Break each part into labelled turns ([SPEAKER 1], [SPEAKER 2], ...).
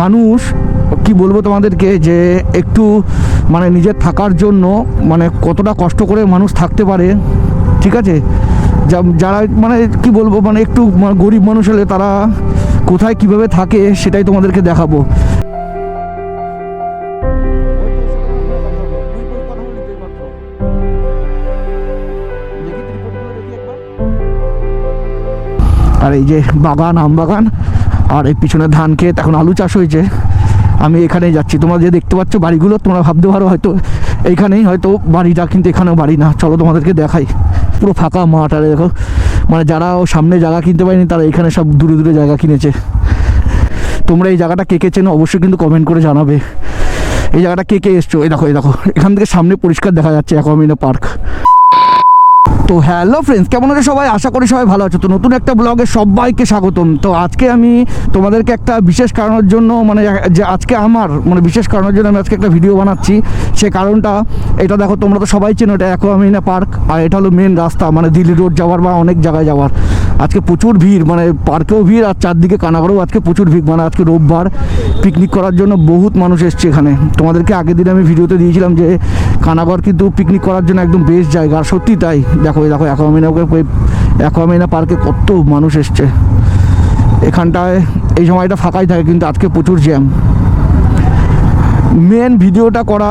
[SPEAKER 1] মানুষ, কি বলব তোমাদেরকে, যে একটু মানে নিজের থাকার জন্য মানে কতটা কষ্ট করে মানুষ থাকতে পারে, ঠিক আছে? যারা মানে কি বলব মানে একটু মানে গরিব মানুষ হলে তারা কোথায় কীভাবে থাকে, সেটাই তোমাদেরকে দেখাবো। আর এই যে বাগান, আম বাগান আর এই পিছনে ধান ক্ষেত এখন আলু চাষ হয়েছে। আমি এখানেই যাচ্ছি। তোমরা যে দেখতে পাচ্ছ বাড়িগুলো, তোমরা ভাবতে পারো হয়তো এইখানেই হয়তো বাড়িটা কিন্তু এখানেও বাড়ি না। চলো তোমাদেরকে দেখাই। পুরো ফাঁকা মাঠ, আর দেখো মানে যারা ও সামনে জায়গা কিনতে পারেনি, তারা এখানে সব দূরে দূরে জায়গা কিনেছে। তোমরা এই জায়গাটা কে কে চেনো, অবশ্যই কিন্তু কমেন্ট করে জানাবে। এই জায়গাটা কে কে এসছো? এই দেখো এই দেখো, এখান থেকে সামনে পরিষ্কার দেখা যাচ্ছে অ্যাকোয়ামিনা পার্ক তো হ্যালো ফ্রেন্ডস কেমন আছে সবাই? আশা করি সবাই ভালো আছো। তো নতুন একটা ব্লগে সবাইকে স্বাগতম। তো আজকে আমি তোমাদেরকে একটা বিশেষ কারণের জন্য মানে যে আজকে আমার মানে বিশেষ কারণের জন্য আমি আজকে একটা ভিডিও বানাচ্ছি। সে কারণটা, এটা দেখো, তোমরা তো সবাই চেনো, এটা অ্যাকোয়ামিনা পার্ক। আর এটা হলো মেন রাস্তা মানে দিল্লি রোড যাওয়ার বা অনেক জায়গায় যাওয়ার। আজকে প্রচুর ভিড় মানে পার্কেও ভিড়, আর চারদিকে কানাগড়েও আজকে প্রচুর ভিড়। মানে আজকে রোববার পিকনিক করার জন্য বহুত মানুষ এসছে এখানে। তোমাদেরকে আগের দিন আমি ভিডিওতে দিয়েছিলাম যে কানাগড় কিন্তু পিকনিক করার জন্য একদম বেস্ট জায়গা আর সত্যি তাই। দেখো দেখো অ্যাকোয়ামিনা অ্যাকোয়ামিনা পার্কে কত মানুষ এসছে। এখানটায়, এই সময়টা ফাঁকাই থাকে, কিন্তু আজকে প্রচুর জ্যাম মেন ভিডিওটা করা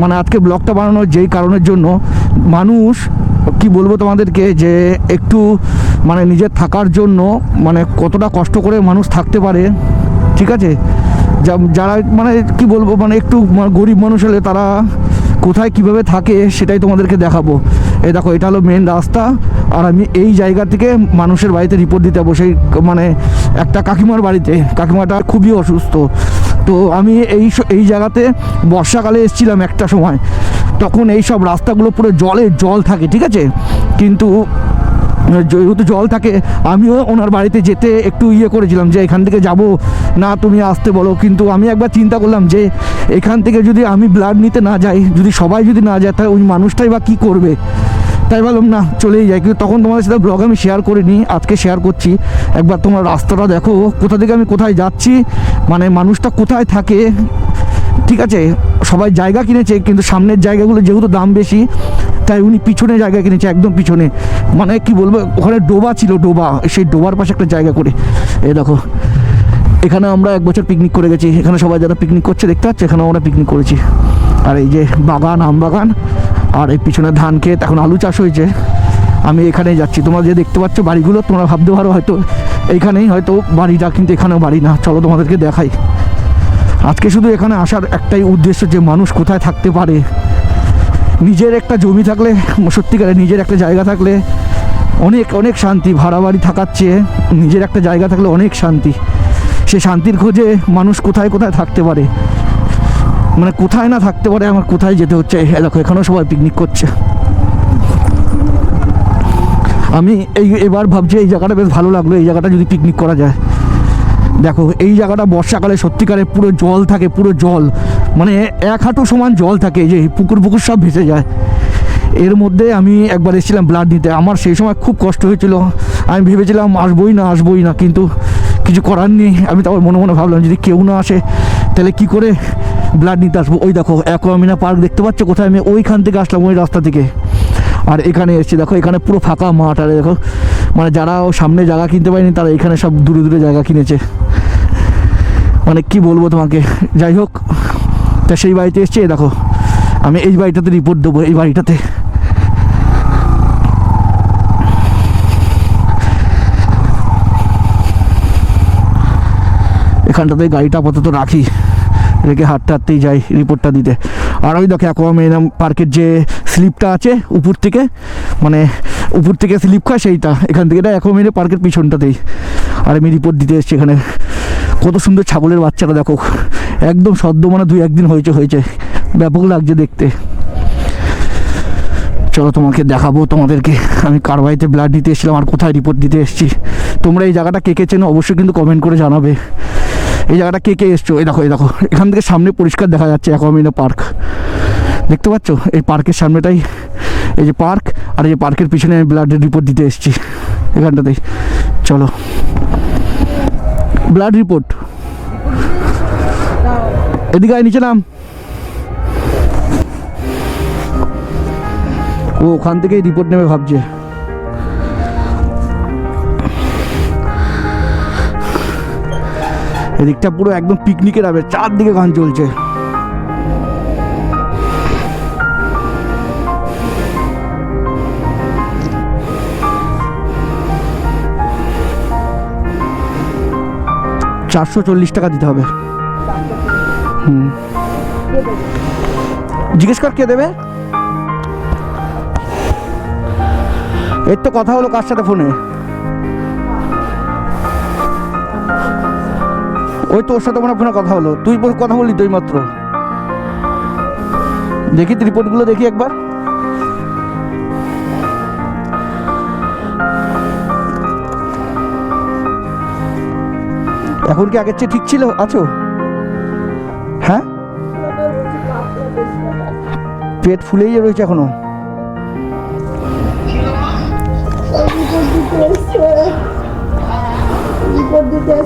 [SPEAKER 1] মানে আজকে ব্লগটা বানানোর যেই কারণের জন্য মানুষ, কি বলব তোমাদেরকে, যে একটু মানে নিজের থাকার জন্য মানে কতটা কষ্ট করে মানুষ থাকতে পারে, ঠিক আছে? যারা মানে কি বলব মানে একটু মানে গরিব মানুষ হলে তারা কোথায় কীভাবে থাকে সেটাই তোমাদেরকে দেখাবো। এই দেখো, এটা হলো মেন রাস্তা, আর আমি এই জায়গা থেকে মানুষের বাড়িতে রিপোর্ট দিতে যাব। সেই মানে একটা কাকিমার বাড়িতে। কাকিমাটা খুবই অসুস্থ। তো আমি এই এই জায়গাতে বর্ষাকালে এসেছিলাম একটা সময়। তখন এই সব রাস্তাগুলো পুরো জলে জল থাকে, ঠিক আছে? কিন্তু যেহেতু জল থাকে, আমিও ওনার বাড়িতে যেতে একটু ইয়ে করেছিলাম যে এখান থেকে যাব। না, তুমি আসতে বলো। কিন্তু আমি একবার চিন্তা করলাম যে এখান থেকে যদি আমি ব্লাড নিতে না যাই, যদি সবাই যদি না যায়, তাহলে ওই মানুষটাই বা কী করবে? তাই ভাবলাম, না, চলেই যাই কিন্তু তখন তোমাদের সাথে ব্লগ আমি শেয়ার করিনি, আজকে শেয়ার করছি। একবার তোমার রাস্তাটা দেখো, কোথা থেকে আমি কোথায় যাচ্ছি মানে মানুষটা কোথায় থাকে ঠিক আছে, সবাই জায়গা কিনেছে, কিন্তু সামনের জায়গাগুলো যেহেতু দাম বেশি, তাই উনি পিছনে জায়গা কিনেছে, একদম পিছনে। মানে কি বলব, ওখানে ডোবা ছিল, ডোবা, সেই ডোবার পাশে একটা জায়গা করে। এই দেখো, এখানে আমরা এক বছর পিকনিক করে গেছি, এখানে সবাই যারা পিকনিক করছে, দেখতে পাচ্ছে? এখানে আমরা পিকনিক করেছি। আর এই যে বাগান, আম বাগান, আর এই পিছনে ধান ক্ষেত, এখন আলু চাষ হয়েছে। আমি এখানেই যাচ্ছি। তোমরা যে দেখতে পাচ্ছ বাড়িগুলো, তোমরা ভাবতে পারো হয়তো, এইখানেই হয়তো বাড়িটা, কিন্তু এখানেও বাড়ি না। চলো তোমাদেরকে দেখাই। আজকে শুধু এখানে আসার একটাই উদ্দেশ্য যে মানুষ কোথায় থাকতে পারে। নিজের একটা জমি থাকলে, সত্যিকারে নিজের একটা জায়গা থাকলে অনেক অনেক শান্তি ভাড়া বাড়ি থাকার চেয়ে নিজের একটা জায়গা থাকলে অনেক শান্তি। সে শান্তির খোঁজে মানুষ কোথায় কোথায় থাকতে পারে? মানে কোথায় না থাকতে পারে, আমার কোথায় যেতে হচ্ছে? এই দেখো, এখানেও সবাই পিকনিক করছে। আমি এই, এবার ভাবছি এই জায়গাটা বেশ ভালো লাগল, এই জায়গাটা যদি পিকনিক করা যায়। দেখো, এই জায়গাটা বর্ষাকালে সত্যিকারে পুরো জল থাকে, পুরো জল। মানে এক হাঁটু সমান জল থাকে যে পুকুর পুকুর সব ভেসে যায়। এর মধ্যে আমি একবার এসেছিলাম ব্লাড নিতে। আমার সেই সময় খুব কষ্ট হয়েছিল। আমি ভেবেছিলাম, আসবোই না আসবোই না। কিন্তু কিছু করার নেই। আমি তারপর মনে মনে ভাবলাম, যদি কেউ না আসে, তাহলে কি করে ব্লাড নিতে আসব? ওই দেখো, অ্যাকোয়ামিনা পার্ক দেখতে পাচ্ছ কোথায়? আমি ওইখান থেকে আসলাম, ওই রাস্তা থেকে। আর এখানে এসেছি, দেখো, এখানে পুরো ফাঁকা মাঠ, আর দেখো মানে যারা ও সামনে জায়গা কিনতে পারেনি, তারা এখানে সব দূরে দূরে জায়গা কিনেছে। মানে কি বলব তোমাকে? যাই হোক, তা সেই বাড়িতে এসছে দেখো, আমি এই বাড়িটাতে রিপোর্ট দেবো, এই বাড়িটাতে। এখানটাতে গাড়িটা আপাতত রাখি। রেখে হাঁটতে হাঁটতেই যাই রিপোর্টটা দিতে। আর ওই দেখো অ্যাকোয়ামেনাম পার্কের যে স্লিপটা আছে উপর থেকে মানে উপর থেকে স্লিপ খায় সেইটা, এখান থেকে এটা অ্যাকোয়ামেনে পার্কের পিছনটাতেই আর আমি রিপোর্ট দিতে এসেছি এখানে। কত সুন্দর ছাগলের বাচ্চাটা দেখো, একদম সদ্য মানে দুই একদিন হয়েছে হয়েছে। ব্যাপক লাগছে দেখতে। চলো তোমাকে দেখাবো তোমাদেরকে। আমি কার বাড়িতে ব্লাড দিতে এসেছিলাম, আর কোথায় রিপোর্ট দিতে এসেছি? তোমরা এই জায়গাটা কে কে চেনো অবশ্যই কিন্তু কমেন্ট করে জানাবে। এই জায়গাটা কে কে এসছো? এই দেখো এই দেখো। এখান থেকে সামনে পরিষ্কার দেখা যাচ্ছে অ্যাকোয়ামিনা পার্ক। দেখতে পাচ্ছ? এই পার্কের সামনেটাই এই যে পার্ক, আর এই পার্কের পিছনে আমি ব্লাডের রিপোর্ট দিতে এসেছি এখানটাতেই। চলো। Blood report. এদিকে আয়, নিচে নাম। ও, ওখান থেকেই রিপোর্ট নেবে ভাবছে। এদিকটা পুরো একদম পিকনিকের হবে চারদিকে গান চলছে। চারশো চল্লিশ টাকা দিতে হবে। হুম। জিজ্ঞেস কর কে দেবে? এর তো কথা হলো কার সাথে ফোনে? ওই তোর সাথে মনে ফোনে কথা হলো। তুই কথা বললি তুই মাত্র। দেখি রিপোর্টগুলো দেখি একবার। এখন কি আগের চেয়ে ঠিক ছিল? আছো? হ্যাঁ? পেট ফুলেই রয়েছে
[SPEAKER 2] এখনও। দিতে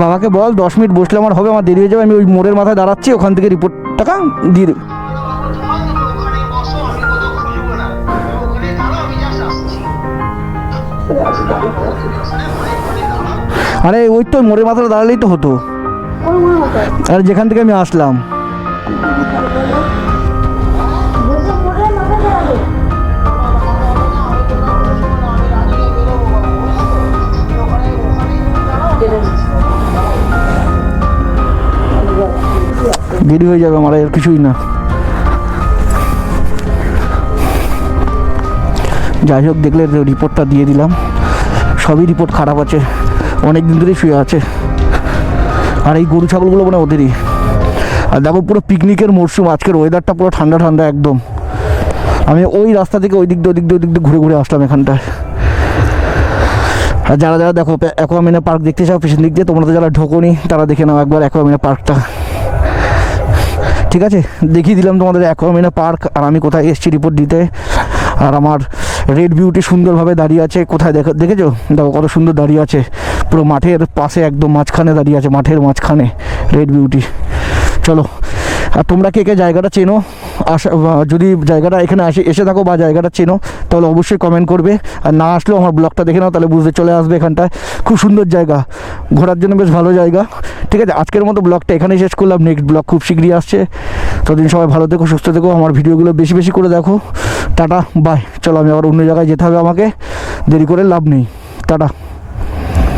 [SPEAKER 1] বাবাকে বল দশ মিনিট বসলে আমার হবে আমার দেরি হয়ে যাবে আমি ওই মোড়ের মাথায় দাঁড়াচ্ছি ওখান থেকে রিপোর্ট টাকা দিয়ে দেবো। আরে ওই তো মোড়ের মাথায় দাঁড়ালেই তো হতো। আর যেখান থেকে আমি আসলাম। দেরি হয়ে যাবে আমার, আর কিছুই না। যাই হোক, দেখলে রিপোর্টটা দিয়ে দিলাম। সবই রিপোর্ট খারাপ আছে। অনেক দিন ধরেই শুয়ে আছে। আর এই গরু ছাগলগুলো মানে ওদেরই। আর দেখো, পুরো পিকনিকের মরশুম, আজকের ওয়েদারটা পুরো ঠান্ডা ঠান্ডা একদম। আমি ওই রাস্তা থেকে ওই দিক দিয়ে ওই দিক দিয়ে ওই দিক দিয়ে ঘুরে ঘুরে আসলাম এখানটায়। আর যারা যারা দেখো অ্যাকোয়ামিনা পার্ক দেখতে চাও, পিছন দিক দিয়ে, তোমরা তো যারা ঢোকোনি, তারা দেখে নাও একবার অ্যাকোয়ামিনা পার্কটা ঠিক আছে? দেখিয়ে দিলাম তোমাদের অ্যাকোয়ামিনা পার্ক আর আমি কোথায় এসেছি রিপোর্ট দিতে। আর আমার রেড বিউটি সুন্দরভাবে দাঁড়িয়ে আছে। কোথায় দেখো দেখেছ? দেখো কত সুন্দর দাঁড়িয়ে আছে। পুরো মাঠের পাশে একদম মাঝখানে দাঁড়িয়ে আছে, মাঠের মাঝখানে রেড বিউটি চলো আর তোমরা কে কে জায়গাটা চেনো? আসা যদি জায়গাটা এখানে আসে, এসে থাকো বা জায়গাটা চেনো, তাহলে অবশ্যই কমেন্ট করবে। আর না আসলেও আমার ব্লগটা দেখে নাও, তাহলে বুঝতে চলে আসবে এখানটায়। খুব সুন্দর জায়গা। ঘোরার জন্য বেশ ভালো জায়গা। ঠিক আছে, আজকের মতো ব্লগটা এখানেই শেষ করলাম। নেক্সট ব্লগ খুব শীঘ্রই আসছে। ততদিন সবাই ভালো থেকো, সুস্থ থেকো। আমার ভিডিওগুলো বেশি বেশি করে দেখো। টাটা বাই চলো, আমি আবার অন্য জায়গায় যেতে হবে আমাকে। দেরি করে লাভ নেই। টাটা।